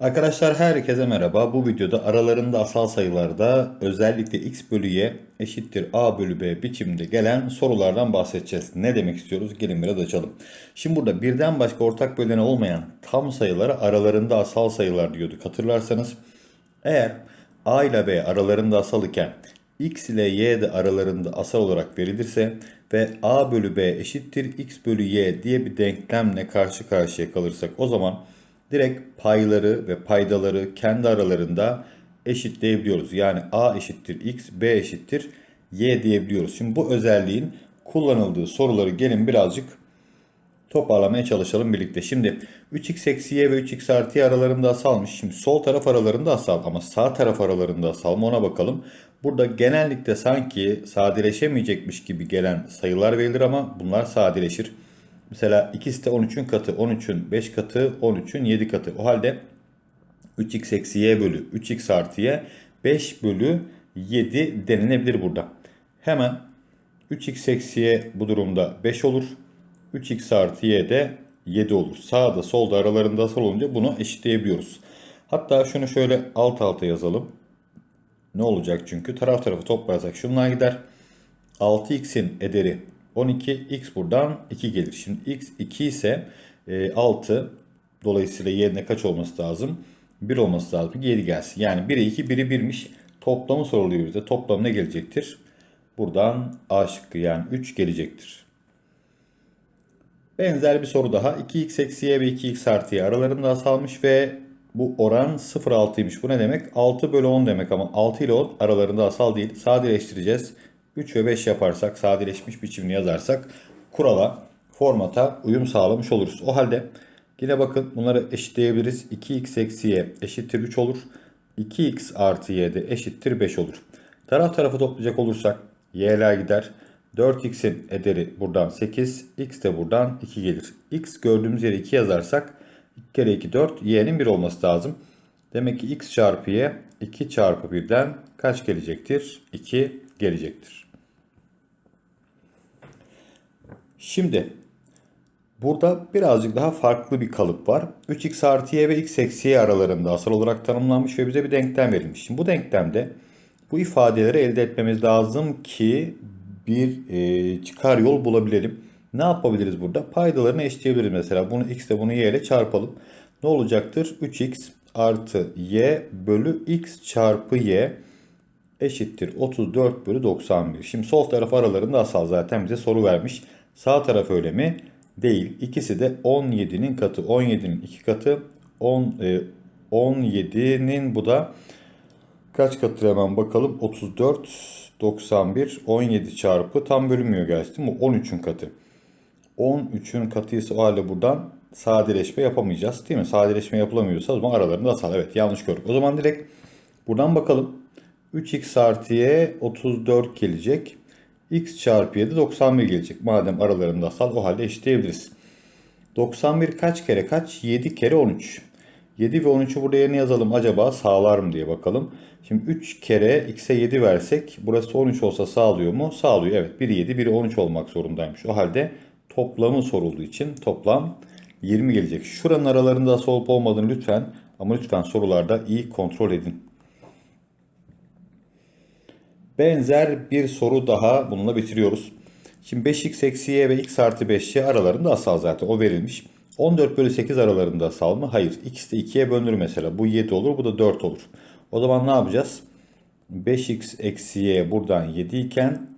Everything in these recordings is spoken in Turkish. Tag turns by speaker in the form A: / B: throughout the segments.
A: Arkadaşlar herkese merhaba. Bu videoda aralarında asal sayılarda özellikle x bölü y eşittir a bölü b biçimde gelen sorulardan bahsedeceğiz. Ne demek istiyoruz? Gelin biraz açalım. Şimdi burada birden başka ortak böleni olmayan tam sayılara aralarında asal sayılar diyorduk. Hatırlarsanız eğer a ile b aralarında asal iken x ile y de aralarında asal olarak verilirse ve a bölü b eşittir x bölü y diye bir denklemle karşı karşıya kalırsak o zaman direkt payları ve paydaları kendi aralarında eşitleyebiliyoruz. Yani a eşittir x, b eşittir y diyebiliyoruz. Şimdi bu özelliğin kullanıldığı soruları gelin birazcık toparlamaya çalışalım birlikte. Şimdi 3x eksi y ve 3x artı y aralarında asalmış. Şimdi sol taraf aralarında asal ama sağ taraf aralarında asal mı ona bakalım. Burada genellikle sanki sadeleşemeyecekmiş gibi gelen sayılar verilir ama bunlar sadeleşir. Mesela ikisi de 13'ün katı, 13'ün 5 katı, 13'ün 7 katı. O halde 3x eksi y bölü 3x artı y 5 bölü 7 denilebilir burada. Hemen 3x eksi y bu durumda 5 olur. 3x artı y de 7 olur. Sağda solda aralarında asal olunca bunu eşitleyebiliyoruz. Hatta şunu şöyle alt alta yazalım. Ne olacak çünkü taraf tarafı toplarsak şunlar gider. 6x'in ederi 12 x buradan 2 gelir. Şimdi x 2 ise e, 6 dolayısıyla yerine kaç olması lazım? 1 olması lazım ki 7 gelsin. Yani 1'e 2 1'i 1'miş. Toplamı soruluyor bize. Toplam ne gelecektir? Buradan A şıkkı yani 3 gelecektir. Benzer bir soru daha. 2x eksi y ve 2x artı y aralarında asalmış ve bu oran 0,6'ymış. Bu ne demek? 6 bölü 10 demek ama 6 ile 10 aralarında asal değil. Sadeleştireceğiz. 3 ve 5 yaparsak sadeleşmiş biçimini yazarsak kurala, formata uyum sağlamış oluruz. O halde yine bakın bunları eşitleyebiliriz. 2x eksi y eşittir 3 olur. 2x artı y de eşittir 5 olur. Taraf tarafı toplayacak olursak y'ler gider. 4x'in ederi buradan 8, x de buradan 2 gelir. x gördüğümüz yere 2 yazarsak 2 kere 2 4, y'nin 1 olması lazım. Demek ki x çarpı y 2 çarpı 1'den kaç gelecektir? 2 gelecektir. Şimdi burada birazcık daha farklı bir kalıp var. 3x artı y ve x eksi y aralarında asal olarak tanımlanmış ve bize bir denklem verilmiş. Şimdi bu denklemde bu ifadeleri elde etmemiz lazım ki bir e, çıkar yol bulabilelim. Ne yapabiliriz burada? Paydalarını eşitleyebiliriz mesela. Bunu x ile bunu y ile çarpalım. Ne olacaktır? 3x artı y bölü x çarpı y eşittir 34 bölü 91. Şimdi sol taraf aralarında asal zaten bize soru vermiş. Sağ taraf öyle mi? Değil. İkisi de 17'nin katı. 17'nin 2 katı. 10, e, 17'nin bu da kaç katıdır hemen bakalım. 34, 91, 17 çarpı tam bölünmüyor gerçi değil mi? 13'ün katı. 13'ün katıysa o halde buradan sadeleşme yapamayacağız değil mi? Sadeleşme yapılamıyorsa o zaman aralarında asal. Evet yanlış gördük. O zaman direkt buradan bakalım. 3x artı y 34 gelecek. X çarpı y de 91 gelecek. Madem aralarında asal o halde eşitleyebiliriz. 91 kaç kere kaç? 7 kere 13. 7 ve 13'ü burada yerine yazalım. Acaba sağlar mı diye bakalım. Şimdi 3 kere x'e 7 versek burası 13 olsa sağlıyor mu? Sağlıyor. Evet. Biri 7 biri 13 olmak zorundaymış. O halde toplamı sorulduğu için toplam 20 gelecek. Şuranın aralarında olup olmadığını lütfen ama lütfen sorularda iyi kontrol edin. Benzer bir soru daha bununla bitiriyoruz. Şimdi 5x eksi y ve x artı 5y aralarında asal zaten o verilmiş. 14 bölü 8 aralarında asal mı? Hayır. X de 2'ye bölünür mesela. Bu 7 olur bu da 4 olur. O zaman ne yapacağız? 5x eksi y buradan 7 iken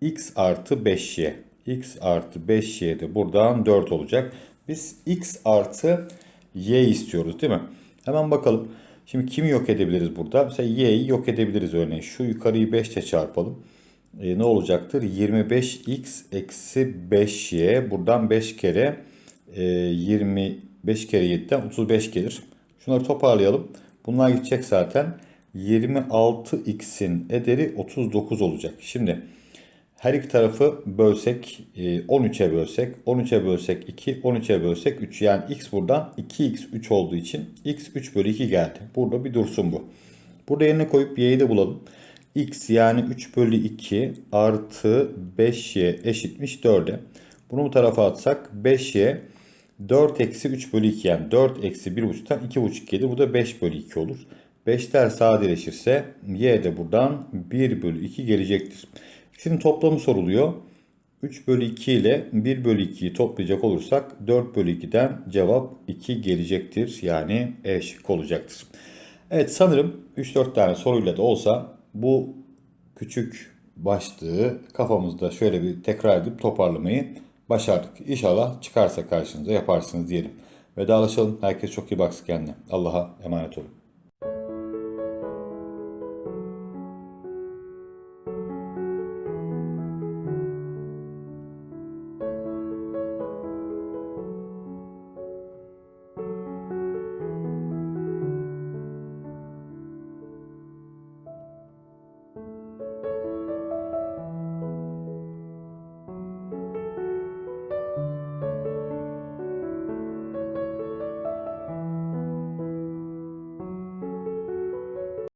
A: x artı 5y. x artı 5y de buradan 4 olacak. Biz x artı y istiyoruz değil mi? Hemen bakalım. Şimdi kimi yok edebiliriz burada? Mesela y'yi yok edebiliriz örneğin. Şu yukarıyı 5 ile çarpalım. E, ne olacaktır? 25x eksi 5y. Buradan 5 kere e, 25 kere 7'den 35 gelir. Şunları toparlayalım. Bunlar gidecek zaten. 26x'in ederi 39 olacak. Şimdi her iki tarafı bölsek 13'e bölsek 13'e bölsek 2 13'e bölsek 3 yani x buradan 2x 3 olduğu için x 3 bölü 2 geldi. Burada bir dursun bu. Burada yerine koyup y'yi de bulalım. x yani 3 bölü 2 artı 5y eşitmiş 4'e. Bunu bu tarafa atsak 5y 4 eksi 3 bölü 2 yani 4 eksi 1,5'tan 2,5 gelir. Bu da 5 bölü 2 olur. 5'ler sadeleşirse y de buradan 1 bölü 2 gelecektir. İkisinin toplamı soruluyor. 3 bölü 2 ile 1 bölü 2'yi toplayacak olursak 4 bölü 2'den cevap 2 gelecektir. Yani E olacaktır. Evet sanırım 3-4 tane soruyla da olsa bu küçük başlığı kafamızda şöyle bir tekrar edip toparlamayı başardık. İnşallah çıkarsa karşınıza yaparsınız diyelim. Vedalaşalım. Herkes çok iyi baksın kendine. Allah'a emanet olun.